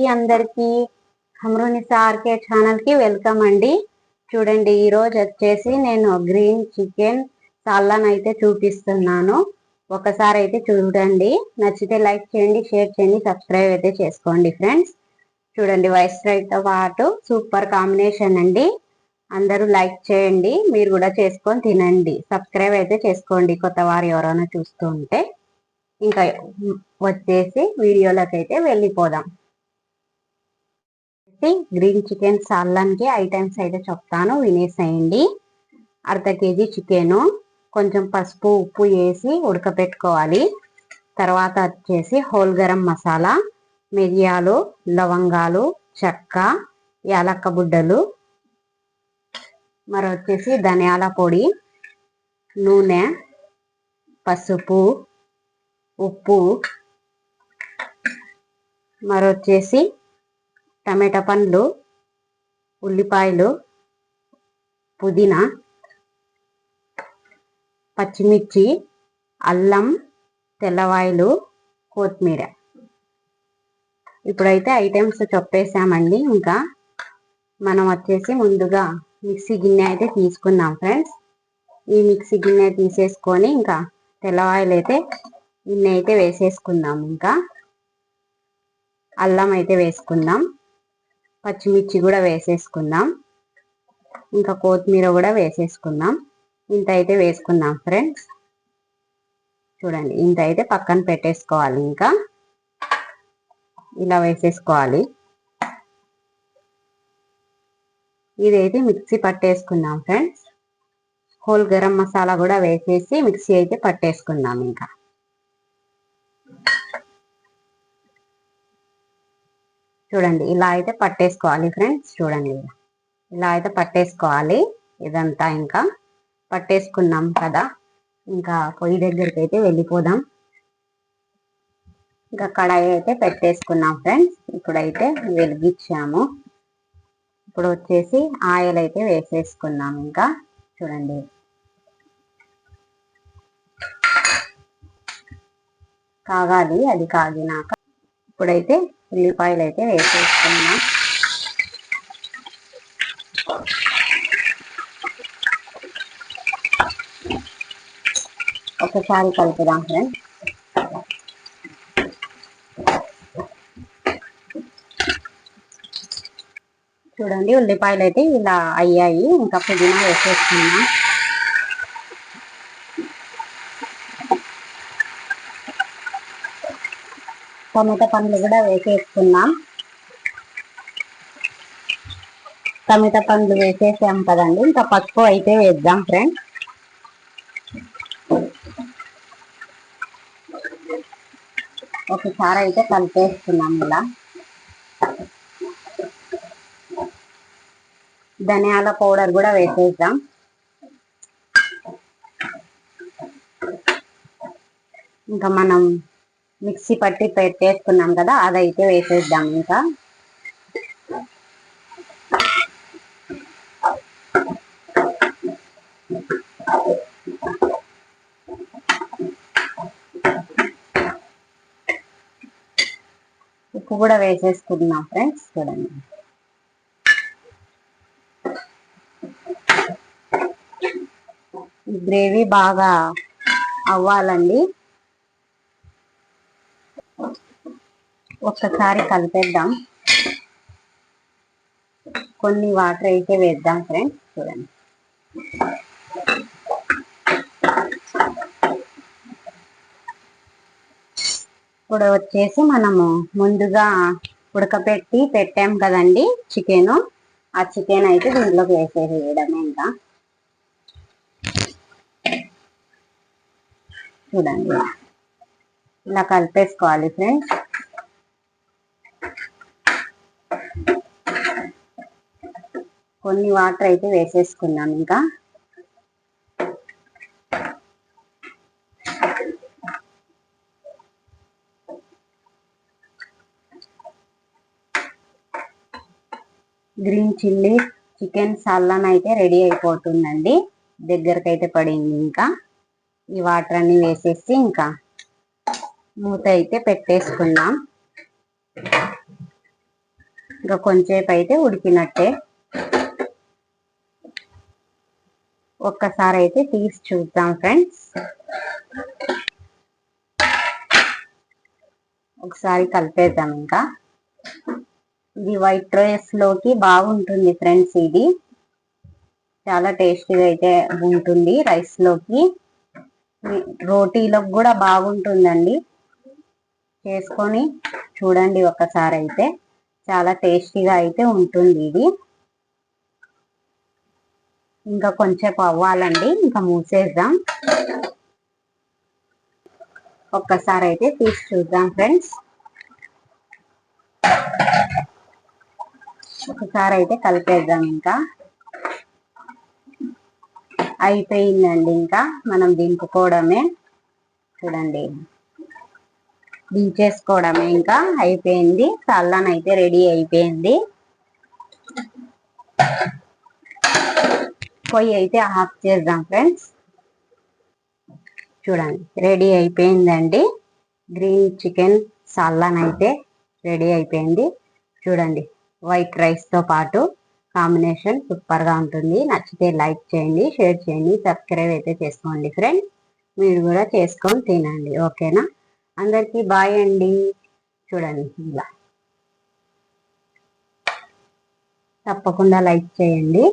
ఈ అందరికి హమ్రోని సార్కే ఛానల్కి వెల్కమ్ అండి. చూడండి ఈ రోజు వచ్చేసి నేను గ్రీన్ చికెన్ సాల్లాన్ అయితే చూపిస్తున్నాను. ఒకసారి అయితే చూడండి. నచ్చితే లైక్ చేయండి షేర్ చేయండి సబ్స్క్రైబ్ అయితే చేసుకోండి ఫ్రెండ్స్ చూడండి వైస్ రైతో పాటు సూపర్ కాంబినేషన్ అండి. అందరూ లైక్ చేయండి మీరు కూడా చేసుకొని తినండి. సబ్స్క్రైబ్ అయితే చేసుకోండి కొత్త వారు ఎవరైనా చూస్తూ ఉంటే ఇంకా వచ్చేసి వీడియోలోకి అయితే వెళ్ళిపోదాం. గ్రీన్ చికెన్ సాల్లానికి ఐటమ్స్ అయితే చెప్తాను. వినేసేయండి. అర్ధ కేజీ చికెను కొంచెం పసుపు ఉప్పు వేసి ఉడకపెట్టుకోవాలి. తర్వాత వచ్చేసి హోల్ గరం మసాలా మిరియాలు లవంగాలు చెక్క యాలక్క బుడ్డలు మరి వచ్చేసి ధనియాల పొడి నూనె పసుపు ఉప్పు మరి వచ్చేసి టమాటా పండ్లు ఉల్లిపాయలు పుదీనా పచ్చిమిర్చి అల్లం తెల్లవాయలు కొత్తిమీర. ఇప్పుడైతే ఐటమ్స్ చెప్పేసామండి. ఇంకా మనం వచ్చేసి ముందుగా మిక్సీ గిన్నె అయితే తీసుకున్నాం ఫ్రెండ్స్. ఈ మిక్సీ గిన్నె తీసేసుకొని ఇంకా తెల్లవాయలు అయితే గిన్నె అయితే వేసేసుకుందాం. ఇంకా అల్లం అయితే వేసుకుందాం. పచ్చిమిర్చి కూడా వేసేసుకుందాం. ఇంకా కొత్తిమీర కూడా వేసేసుకుందాం. ఇంత అయితే వేసుకుందాం ఫ్రెండ్స్. చూడండి ఇంత అయితే పక్కన పెట్టేసుకోవాలి ఇంకా. ఇలా వేసేసుకోవాలి. ఇదైతే మిక్సీ పట్టేసుకుందాం ఫ్రెండ్స్. హోల్ గరం మసాలా కూడా వేసేసి మిక్సీ అయితే పట్టేసుకుందాం ఇంకా. చూడండి ఇలా అయితే పట్టేసుకోవాలి ఫ్రెండ్స్. చూడండి ఇలా. అయితే పట్టేసుకోవాలి. ఇదంతా ఇంకా పట్టేసుకున్నాం కదా. ఇంకా పొయ్యి దగ్గరికి అయితే వెళ్ళిపోదాం. ఇంకా కడాయి అయితే పెట్టేసుకున్నాం ఫ్రెండ్స్. ఇప్పుడైతే వెలిగించాము. ఇప్పుడు వచ్చేసి ఆయిల్ అయితే వేసేసుకున్నాం ఇంకా. చూడండి. కాగాలి అది కాగినాక ఇప్పుడైతే ఉల్లిపాయలు అయితే వేసేసుకున్నాం. ఒకసారి కలుపుదాం ఫ్రెండ్స్. చూడండి ఉల్లిపాయలు అయితే ఇలా అయ్యాయి. ఇంకా పుదీనా వేసేసుకున్నాం. టమాటా పండ్లు కూడా వేసేసుకున్నాం టమాటా పండ్లు వేసేసాం కదండి. ఇంకా పసుపు అయితే వేద్దాం ఫ్రెండ్స్. ఒకసారి అయితే కలిపేస్తున్నాం ఇలా. ధనియాల పౌడర్ కూడా వేసేద్దాం. ఇంకా మనం మిక్సీ పట్టి పెట్టేసుకున్నాం కదా అదైతే వేసేద్దాం ఇంకా. ఉప్పు కూడా వేసేసుకుందాం ఫ్రెండ్స్ చూడండి. గ్రేవీ బాగా అవ్వాలండి. ఒక్కసారి కలిపేద్దాం. కొన్ని వాటర్ అయితే వేద్దాం ఫ్రెండ్స్. చూడండి. ఇప్పుడు వచ్చేసి మనము ముందుగా ఉడకపెట్టి పెట్టాం కదండి చికెన్. ఆ చికెన్ అయితే దీంట్లోకి వేసేసేయడమే ఇంకా. చూడండి. ఇలా కలిపేసుకోవాలి ఫ్రెండ్స్. కొన్ని వాటర్ అయితే వేసేసుకున్నాం ఇంకా. గ్రీన్ చిల్లీ చికెన్ సల్లన్ అయితే రెడీ అయిపోతుందండి. దగ్గరకు అయితే పడింది ఇంకా. ఈ వాటర్ అన్ని వేసేసి ఇంకా మూత అయితే పెట్టేసుకుందాం. ఇంకా కొంచెంసేపు అయితే ఉడికినట్టే. ఒక్కసారి అయితే తీసి చూద్దాం ఫ్రెండ్స్. ఒకసారి కలిపేద్దాం ఇంకా. ఇది వైట్ రైస్లోకి బాగుంటుంది ఫ్రెండ్స్ ఇది. చాలా టేస్టీగా అయితే ఉంటుంది రైస్లోకి. రోటీలోకి కూడా బాగుంటుందండి. చేసుకొని చూడండి ఒకసారి అయితే చాలా టేస్టీగా అయితే ఉంటుంది ఇది. ఇంకా కొంచెం అవ్వాలండి ఇంకా మూసేద్దాం. ఒక్కసారి అయితే తీసి చూద్దాం ఫ్రెండ్స్. ఒకసారి అయితే కలిపేద్దాం ఇంకా. అయిపోయిందండి ఇంకా మనం దింపుకోవడమే. చూడండి. దించేసుకోవడమే ఇంకా అయిపోయింది. సల్లాన్ అయితే రెడీ అయిపోయింది. పొయ్యి అయితే ఆఫ్ చేద్దాం ఫ్రెండ్స్. చూడండి రెడీ అయిపోయిందండి. గ్రీన్ చికెన్ సల్లన్ అయితే రెడీ అయిపోయింది. చూడండి వైట్ రైస్తో పాటు కాంబినేషన్ సూపర్గా ఉంటుంది. నచ్చితే లైక్ చేయండి షేర్ చేయండి సబ్స్క్రైబ్ అయితే చేసుకోండి ఫ్రెండ్స్ మీరు కూడా చేసుకొని తినండి ఓకేనా? అందరికీ బాయ్ అండి. చూడండి ఇలా. తప్పకుండా లైక్ చేయండి.